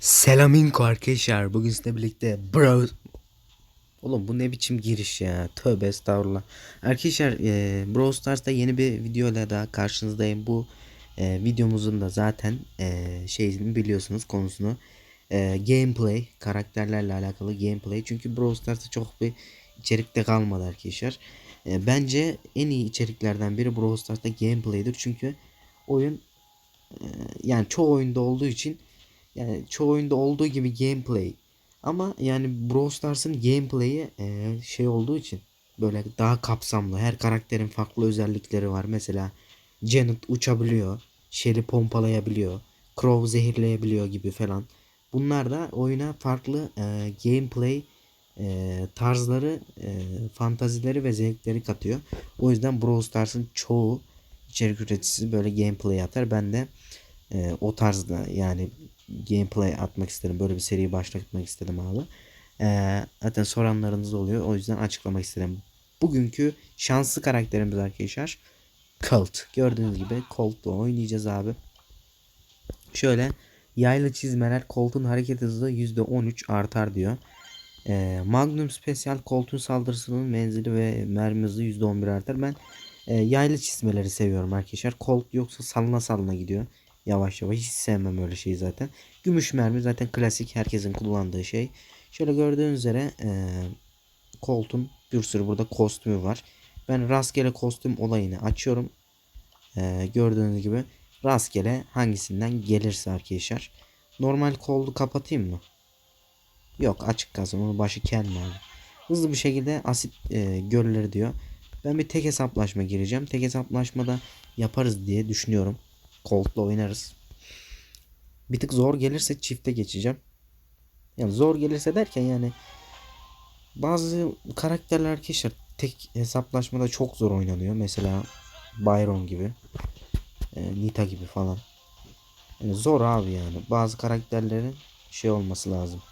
Selaminko arkadaşlar. Bugün sizinle birlikte bro... Oğlum bu ne biçim giriş ya. Tövbe estağfurullah. Arkadaşlar e, Brawl Stars'ta yeni bir videoyla daha karşınızdayım. Bu e, videomuzun da zaten e, şeyini biliyorsunuz konusunu. E, gameplay. Karakterlerle alakalı gameplay. Çünkü Brawl Stars'ta çok bir içerikte kalmadı arkadaşlar. E, bence en iyi içeriklerden biri Brawl Stars'ta gameplay'dir. Çünkü oyun e, yani çoğu oyunda olduğu için yani çoğu oyunda olduğu gibi gameplay ama yani Brawl Stars'ın gameplay'i e, şey olduğu için böyle daha kapsamlı. Her karakterin farklı özellikleri var. Mesela Janet uçabiliyor. Shelly pompalayabiliyor. Crow zehirleyebiliyor gibi falan. Bunlar da oyuna farklı e, gameplay e, tarzları, e, fantazileri ve zevkleri katıyor. O yüzden Brawl Stars'ın çoğu içerik üreticisi böyle gameplay atar. Ben de e, o tarzda yani gameplay atmak istedim. Böyle bir seriyi başlatmak istedim abi. E, zaten soranlarınız oluyor. O yüzden açıklamak istedim. Bugünkü şanslı karakterimiz arkadaşlar Colt. Gördüğünüz gibi Colt'la oynayacağız abi. Şöyle yaylı çizmeler Colt'un hareket hızı %13 artar diyor. E, Magnum Special Colt'un saldırısının menzili ve mermi hızı %11 artar. Ben e, yaylı çizmeleri seviyorum arkadaşlar. Colt yoksa salına salına gidiyor. Yavaş yavaş hiç sevmem öyle şeyi zaten. Gümüş mermi zaten klasik herkesin kullandığı şey. Şöyle gördüğünüz üzere e, Colt'un bir sürü burada kostümü var. Ben rastgele kostüm olayını açıyorum. E, gördüğünüz gibi rastgele hangisinden gelirse arkadaşlar. Normal Colt'u kapatayım mı? Yok açık kalsın onun başı kel mi abi? Hızlı bir şekilde asit e, gölleri diyor. Ben bir tek hesaplaşma gireceğim. Tek hesaplaşmada yaparız diye düşünüyorum. Colt'la oynarız. Bir tık zor gelirse çifte geçeceğim. Yani zor gelirse derken yani bazı karakterler arkadaşlar tek hesaplaşmada çok zor oynanıyor. Mesela Byron gibi. E, Nita gibi falan. Yani zor abi yani. Bazı karakterlerin şey olması lazım.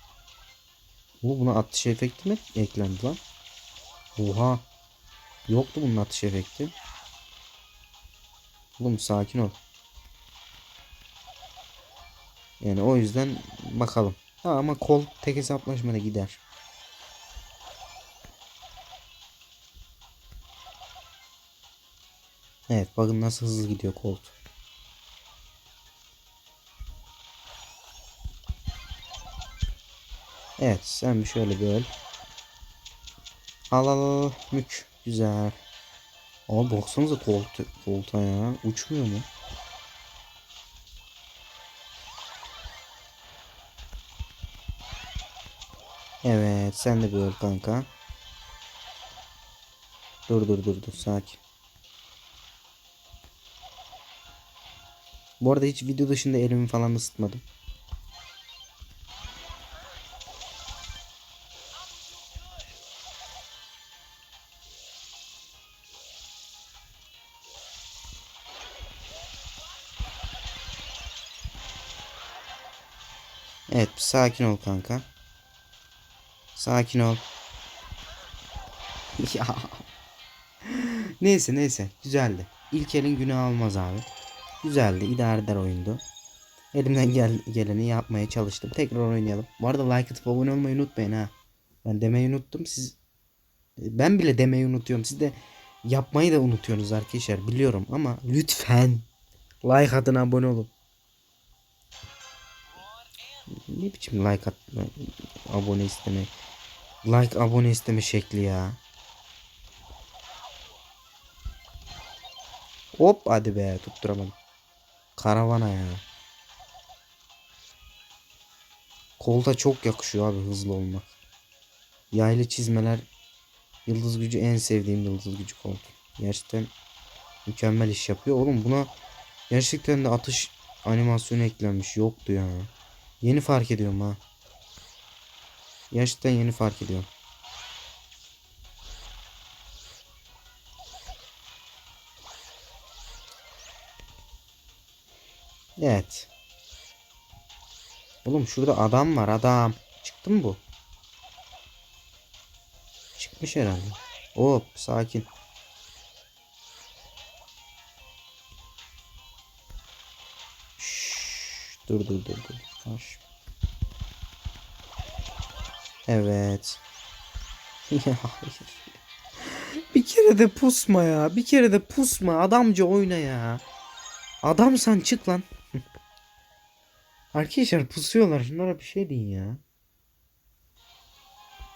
Bu buna atış efekti mi eklendi lan? Oha. Yoktu bunun atış efekti. Oğlum sakin ol. Yani o yüzden bakalım. Ha, ama kol tek hesaplaşmada gider. Evet bakın nasıl hızlı gidiyor Colt. Evet sen bir şöyle bir öl. Al al al mük güzel. Ama baksanıza Colt, Colt'a ya uçmuyor mu? Evet sen de bir öl kanka. Dur dur dur dur sakin. Bu arada hiç video dışında elimi falan ısıtmadım. Evet sakin ol kanka. Sakin ol. ya. Neyse neyse güzeldi. İlk elin günü almaz abi. Güzeldi idare eder oyundu. Elimden gel geleni yapmaya çalıştım. Tekrar oynayalım. Bu arada like atıp abone olmayı unutmayın ha. Ben demeyi unuttum. Siz ben bile demeyi unutuyorum. Siz de yapmayı da unutuyorsunuz arkadaşlar. Biliyorum ama lütfen like atın abone olun. Ne biçim like atma, abone isteme. Like abone isteme şekli ya. Hop hadi be tutturamadım. Karavana ya. Kolda çok yakışıyor abi hızlı olmak. Yaylı çizmeler yıldız gücü en sevdiğim yıldız gücü koltuk. Gerçekten mükemmel iş yapıyor. Oğlum buna gerçekten de atış animasyonu eklenmiş. Yoktu ya. Yeni fark ediyorum ha. Gerçekten yeni fark ediyorum. Evet. Oğlum şurada adam var adam. Çıktı mı bu? Çıkmış herhalde. Hop sakin. Şşş, dur dur dur dur. Hoş. Evet. Bir kere de pusma ya. Bir kere de pusma. Adamca oyna ya. Adamsan çık lan. Arkadaşlar pusuyorlar. Şunlara bir şey deyin ya.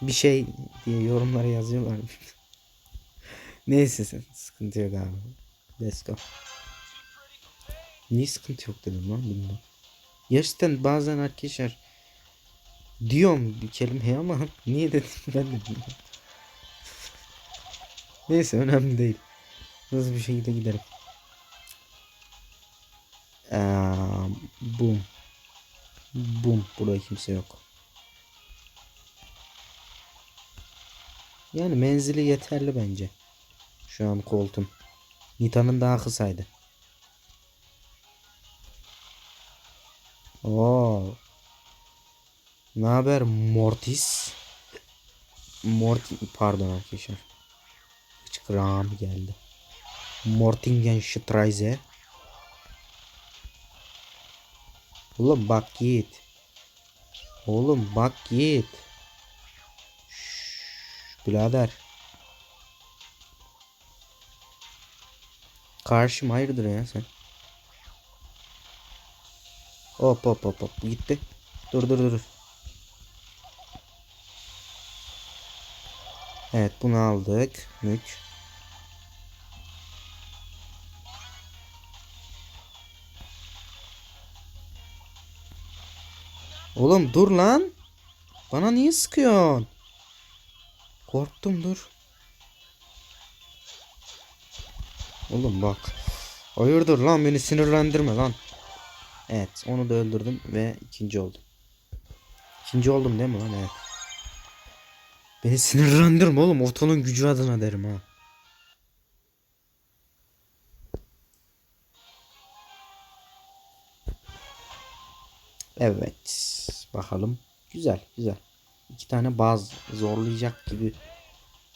Bir şey diye yorumlara yazıyorlar. Neyse sen sıkıntı yok abi. Let's go. Niye sıkıntı yok dedim lan bilmiyorum. Gerçekten bazen arkadaşlar diyorum bir kelimeyi ama niye dedim ben de bilmiyorum. Neyse önemli değil. Hızlı bir şekilde gidelim. Ee, boom. Boom. Burada kimse yok. Yani menzili yeterli bence. Şu an koltuğum. Nita'nın daha kısaydı. Oo. Ne haber Mortis? Morty pardon arkadaşlar. Hıçkırağım geldi. Mortingenstreise. Oğlum bak git. Oğlum bak git. Şşş, birader. Karşım hayırdır ya sen? Hop hop hop hop gitti. Dur dur dur. Evet bunu aldık. Mük. Oğlum dur lan. Bana niye sıkıyorsun? Korktum dur. Oğlum bak. Hayırdır lan beni sinirlendirme lan. Evet onu da öldürdüm ve ikinci oldum. İkinci oldum değil mi lan evet. Beni sinirlendirme oğlum otonun gücü adına derim ha. Evet bakalım. Güzel güzel. İki tane baz zorlayacak gibi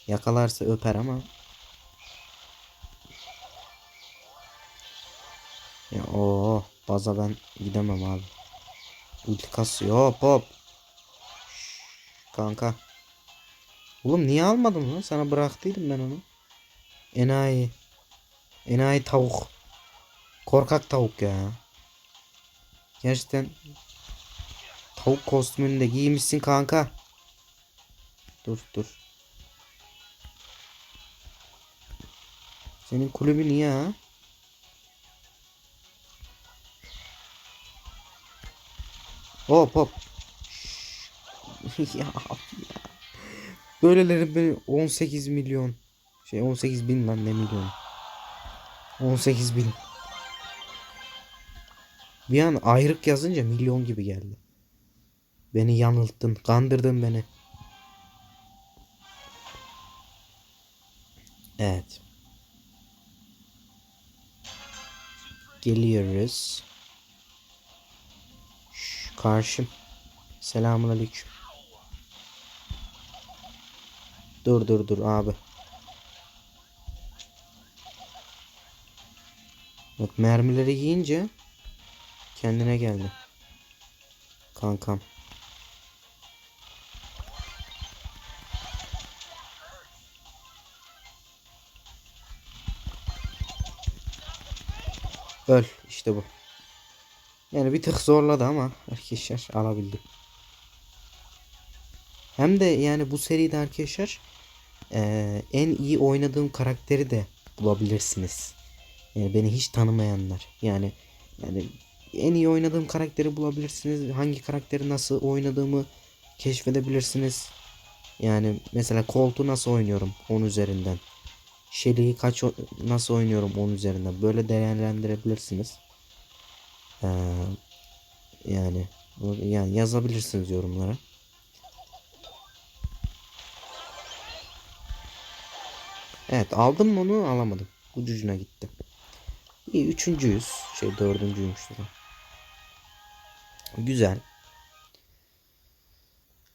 yakalarsa öper ama Ya o baza ben gidemem abi. Ulti kasıyor hop hop. Şşş, kanka. Oğlum niye almadım lan? Sana bıraktıydım ben onu. Enayi. Enayi tavuk. Korkak tavuk ya. Gerçekten tavuk kostümünü de giymişsin kanka. Dur dur. Senin kulübü niye ha? Hop hop. ya. Böyleleri beni 18 milyon. Şey 18 bin lan ne milyon. 18 bin. Bir an ayrık yazınca milyon gibi geldi. Beni yanılttın. Kandırdın beni. Evet. Geliyoruz. Şş, karşım. Selamun aleyküm. Dur dur dur abi. Bak mermileri yiyince kendine geldi. Kankam. Öl işte bu. Yani bir tık zorladı ama arkadaşlar alabildim. Hem de yani bu seride arkadaşlar eee, en iyi oynadığım karakteri de bulabilirsiniz. Yani beni hiç tanımayanlar. Yani yani en iyi oynadığım karakteri bulabilirsiniz. Hangi karakteri nasıl oynadığımı keşfedebilirsiniz. Yani mesela Colt'u nasıl oynuyorum 10 üzerinden. Shelly'yi kaç nasıl oynuyorum 10 üzerinden. Böyle değerlendirebilirsiniz. Ee, yani yani yazabilirsiniz yorumlara. Evet aldım mı onu alamadım. Ucucuna gitti. İyi üçüncüyüz. Şey dördüncüymüş. da. Güzel.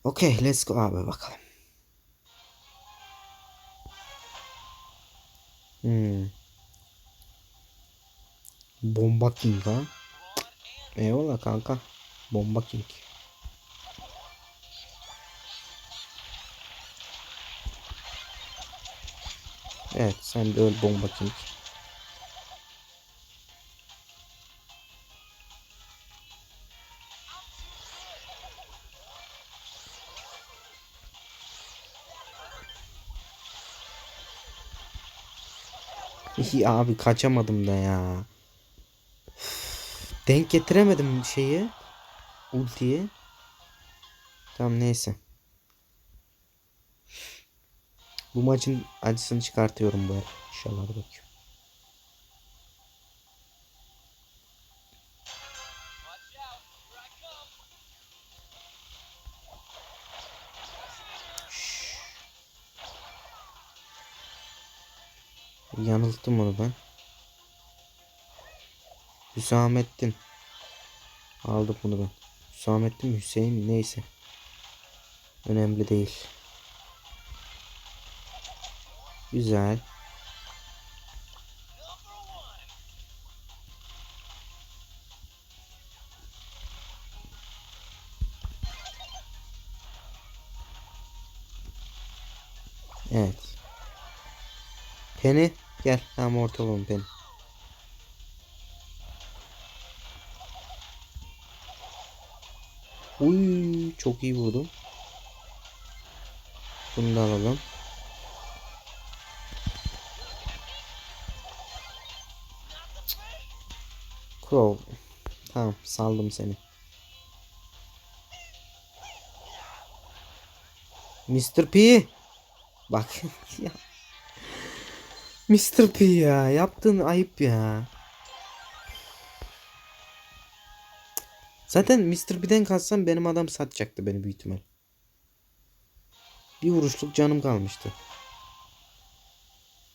Okey let's go abi bakalım. Hmm. Bomba King ha. Eyvallah kanka. Bomba King. Evet sen de öl bomba king. İyi abi kaçamadım da ya. Üf, Denk getiremedim şeyi. Ultiyi. Tamam neyse. Bu maçın acısını çıkartıyorum bu. İnşallah bakayım. Yanılttım onu ben. Hüsamettin. Aldık bunu ben. Hüsamettin Hüseyin neyse. Önemli değil. Güzel. Evet. Penny gel. Tamam orta olalım Penny. Uy çok iyi vurdum. Bunu da alalım. Crow. Tamam saldım seni. Mr. P. Bak ya. Mr. P ya yaptığın ayıp ya. Zaten Mr. P'den kalsam benim adam satacaktı beni büyük ihtimal. Bir vuruşluk canım kalmıştı.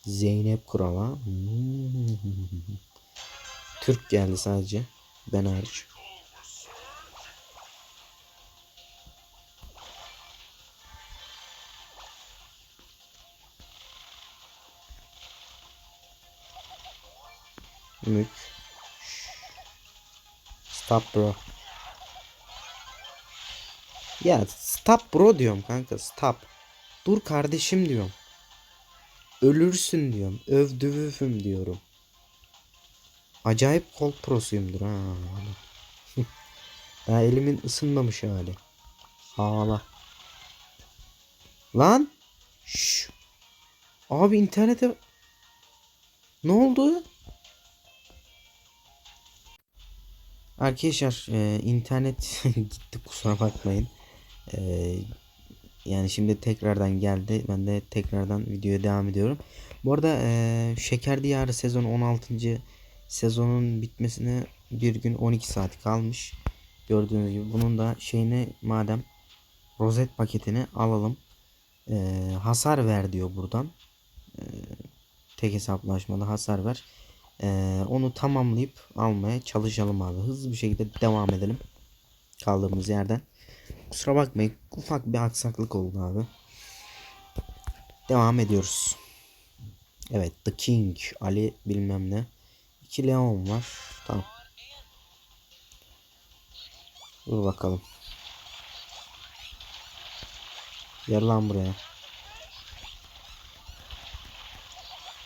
Zeynep Kurala. Hmm. 40 geldi sadece. Ben hariç. Mük. Stop bro. Ya stop bro diyorum kanka stop. Dur kardeşim diyorum. Ölürsün diyorum. Övdüvüfüm diyorum. Acayip Colt prosuyumdur ha. Daha elimin ısınmamış hali. Ağla. Lan. Şş. Abi internete ne oldu? Arkadaşlar e, internet gitti kusura bakmayın. E, yani şimdi tekrardan geldi. Ben de tekrardan videoya devam ediyorum. Bu arada e, Şeker Diyarı sezon 16. sezonun bitmesine bir gün 12 saat kalmış. Gördüğünüz gibi bunun da şeyini madem rozet paketini alalım. E, hasar ver diyor buradan. E, tek hesaplaşmada hasar ver. E, onu tamamlayıp almaya çalışalım abi. Hızlı bir şekilde devam edelim. Kaldığımız yerden. Kusura bakmayın. Ufak bir aksaklık oldu abi. Devam ediyoruz. Evet The King. Ali bilmem ne. İki Leon var. Tamam. Dur bakalım. Gel lan buraya.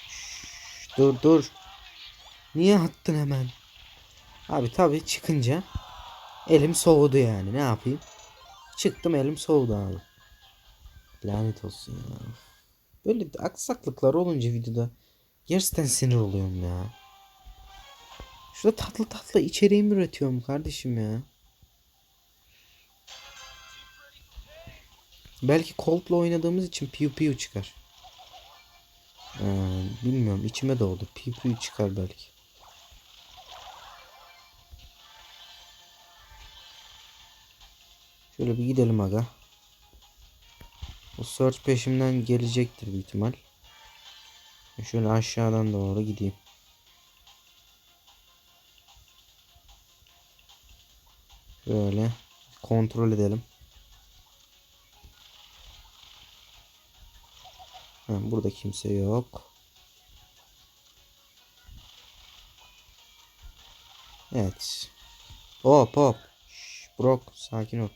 Şşş, dur dur. Niye attın hemen? Abi tabi çıkınca elim soğudu yani. Ne yapayım? Çıktım elim soğudu abi. Lanet olsun ya. Böyle aksaklıklar olunca videoda gerçekten sinir oluyorum ya. Şurada tatlı tatlı içeriğimi üretiyorum kardeşim ya. Belki Colt'la oynadığımız için piu piu çıkar. Ee, bilmiyorum içime doğdu. Piu piu çıkar belki. Şöyle bir gidelim aga. O search peşimden gelecektir büyük ihtimal. Şöyle aşağıdan doğru gideyim. Böyle kontrol edelim. Ha, burada kimse yok. Evet. Hop hop. Şş, Brock sakin ol.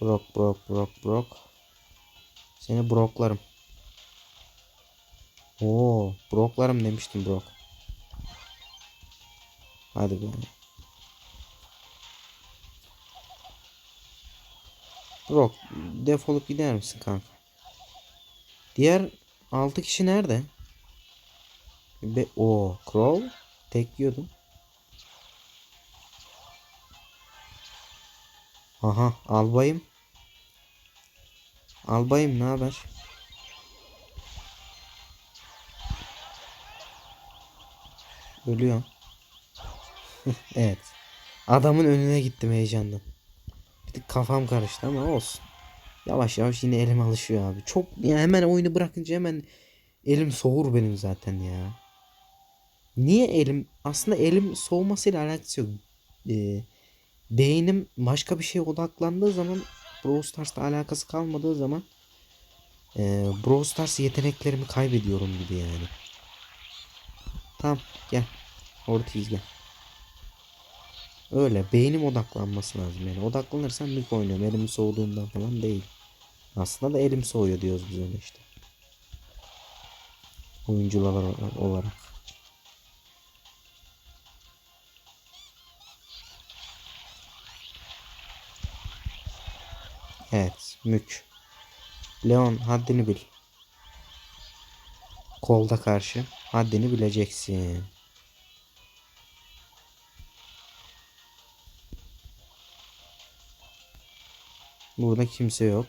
Brock Brock Brock Brock. Seni broklarım. Oo, Brock'larım demiştim Brock. Hadi be. Brock defolup gider misin kanka? Diğer 6 kişi nerede? Be o Crow tek yiyordum. Aha albayım. Albayım ne haber? Ölüyorum. evet. Adamın önüne gittim heyecandan. Kafam karıştı ama olsun. Yavaş yavaş yine elim alışıyor abi. Çok ya hemen oyunu bırakınca hemen elim soğur benim zaten ya. Niye elim aslında elim soğumasıyla alakası yok. Ee, beynim başka bir şeye odaklandığı zaman Brawl Stars'la alakası kalmadığı zaman e, Brawl Stars yeteneklerimi kaybediyorum gibi yani. Tamam gel. Ortiz gel. Öyle beynim odaklanması lazım yani. Odaklanırsam mük oynuyorum. Elim soğuduğundan falan değil. Aslında da elim soğuyor diyoruz biz ona işte. Oyuncular olarak. Evet, mük. Leon haddini bil. Kolda karşı haddini bileceksin. Burada kimse yok.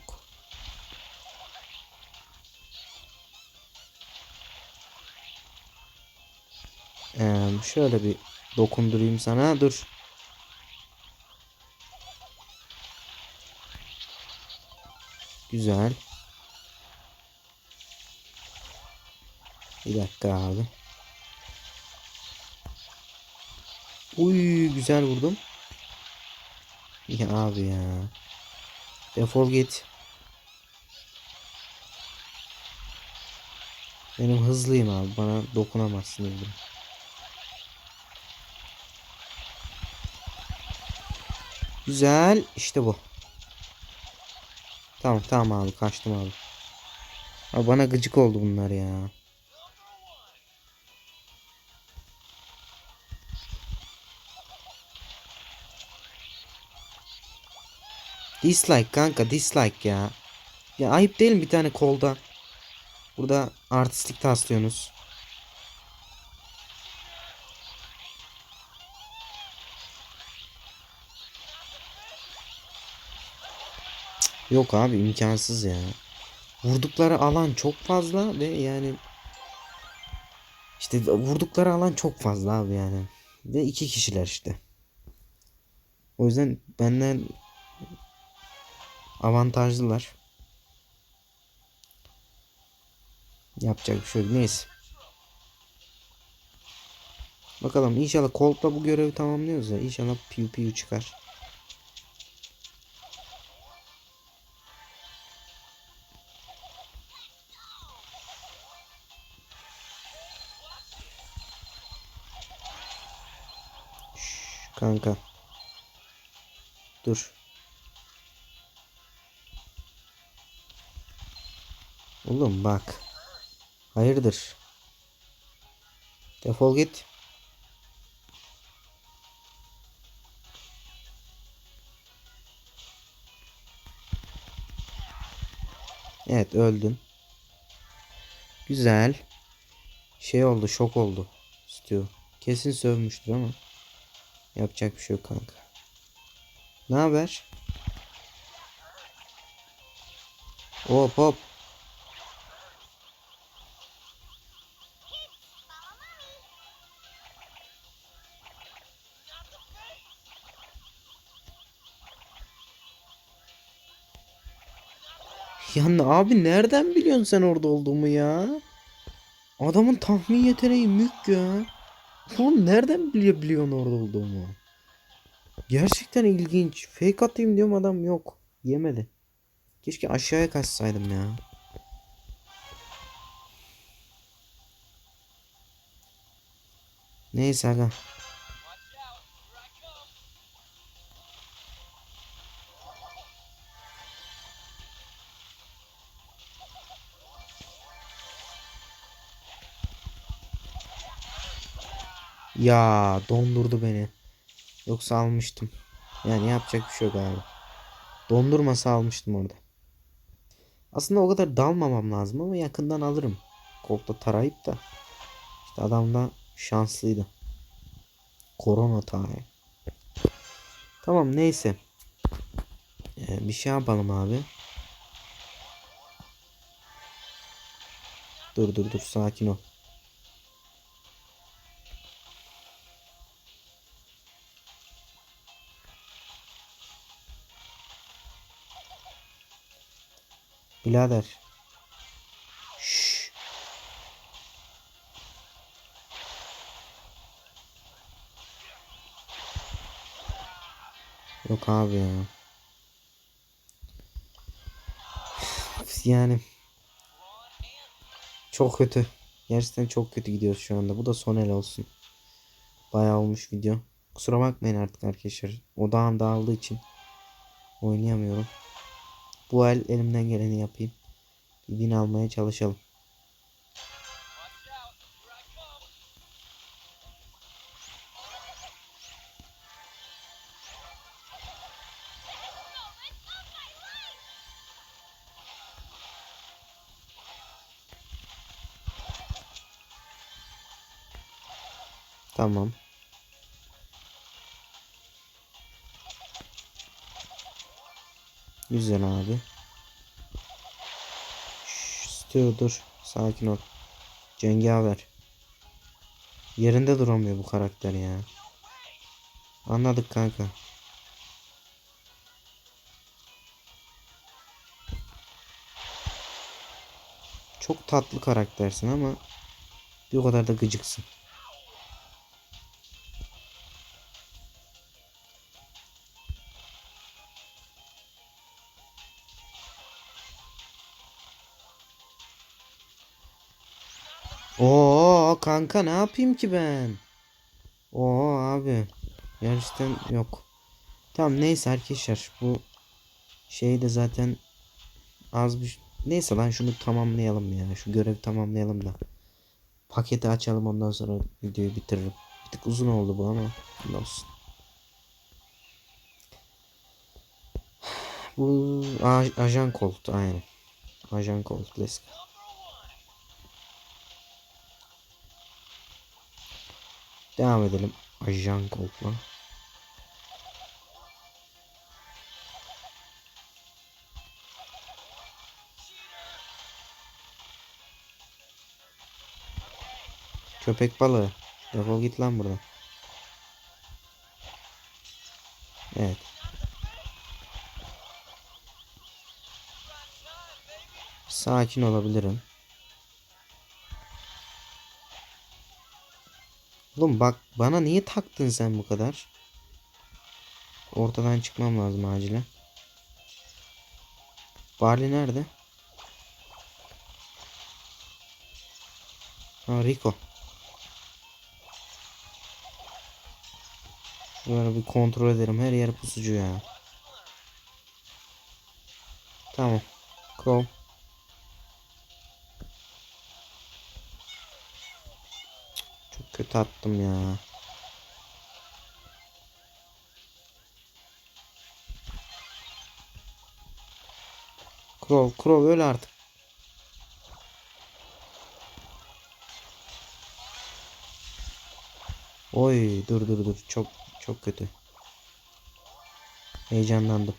Ee, şöyle bir dokundurayım sana. Dur. Güzel. Bir dakika abi. Uy güzel vurdum. Ya abi ya. Defol git. Benim hızlıyım abi. Bana dokunamazsın dedim. Güzel. İşte bu. Tamam tamam abi kaçtım abi. Abi bana gıcık oldu bunlar ya. Dislike kanka dislike ya. Ya ayıp değil mi bir tane kolda? Burada artistlik taslıyorsunuz. Yok abi imkansız ya. Vurdukları alan çok fazla ve yani işte vurdukları alan çok fazla abi yani. Ve iki kişiler işte. O yüzden benden avantajlılar. Yapacak bir şey yok. Neyse. Bakalım inşallah Colt'la bu görevi tamamlıyoruz ya. İnşallah piu piu çıkar. Şş, kanka. Dur. Oğlum bak. Hayırdır? Defol git. Evet öldün. Güzel. Şey oldu şok oldu. Stu. Kesin sövmüştür ama. Yapacak bir şey yok kanka. Ne haber? Hop hop. Ya abi nereden biliyorsun sen orada olduğumu ya? Adamın tahmin yeteneği mük ya. Oğlum nereden biliyor biliyorsun orada olduğumu? Gerçekten ilginç. Fake atayım diyorum adam yok. Yemedi. Keşke aşağıya kaçsaydım ya. Neyse aga. Ya dondurdu beni. Yoksa almıştım. Yani yapacak bir şey yok abi. Dondurmasa almıştım orada. Aslında o kadar dalmamam lazım ama yakından alırım. Kolta tarayıp da. İşte adam da şanslıydı. Korona time. Tamam neyse. Ee, bir şey yapalım abi. Dur dur dur sakin ol. Birader. Şşş. Yok abi ya. Yani çok kötü. Gerçekten çok kötü gidiyoruz şu anda. Bu da son el olsun. Bayağı olmuş video. Kusura bakmayın artık arkadaşlar. Odağım dağıldığı için oynayamıyorum. Bu el elimden geleni yapayım. Bir almaya çalışalım. Tamam. Güzel abi. Stu dur. Sakin ol. Cengaver. Yerinde duramıyor bu karakter ya. Anladık kanka. Çok tatlı karaktersin ama bir o kadar da gıcıksın. Kanka ne yapayım ki ben? Oo abi. Gerçekten yok. Tamam neyse arkadaşlar bu şey de zaten az bir neyse lan şunu tamamlayalım ya. Şu görevi tamamlayalım da. Paketi açalım ondan sonra videoyu bitiririm. Bir tık uzun oldu bu ama olsun. Bu aj- ajan kolt aynen. Ajan kolt let's go. Devam edelim. Ajan koltla. Köpek balığı. Defol git lan buradan. Evet. Sakin olabilirim. Oğlum bak bana niye taktın sen bu kadar? Ortadan çıkmam lazım acilen. Barley nerede? Ha Rico. Şuraları bir kontrol ederim. Her yer pusucu ya. Tamam. Crow. Kötü attım ya. Crow, Crow öl artık. Oy dur dur dur çok çok kötü. Heyecanlandım.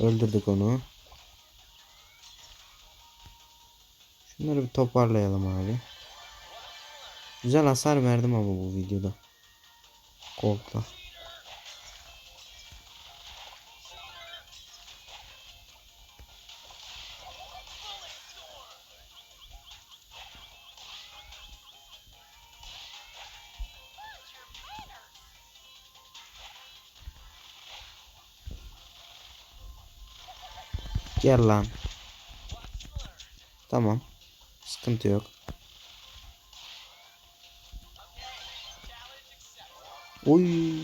Öldürdük onu. Şunları bir toparlayalım abi. Güzel hasar verdim ama bu videoda. Koltla. Gel lan. Tamam. Sıkıntı yok. Oy.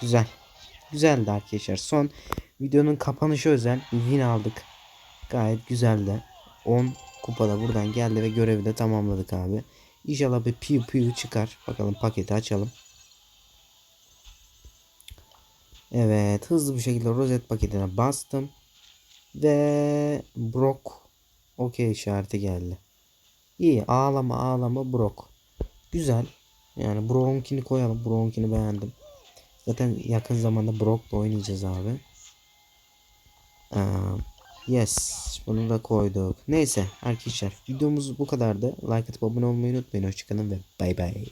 Güzel. Güzeldi arkadaşlar. Son videonun kapanışı özel win aldık. Gayet güzeldi. 10 kupada buradan geldi ve görevi de tamamladık abi. İnşallah bir piu piu çıkar. Bakalım paketi açalım. Evet hızlı bir şekilde rozet paketine bastım. Ve Brock okey işareti geldi. İyi ağlama ağlama Brock. Güzel. Yani Brock'unkini koyalım. Brock'unkini beğendim. Zaten yakın zamanda Brock'la oynayacağız abi. Ee, yes. Bunu da koyduk. Neyse arkadaşlar videomuz bu kadardı. Like atıp abone olmayı unutmayın. Hoşçakalın ve bay bay.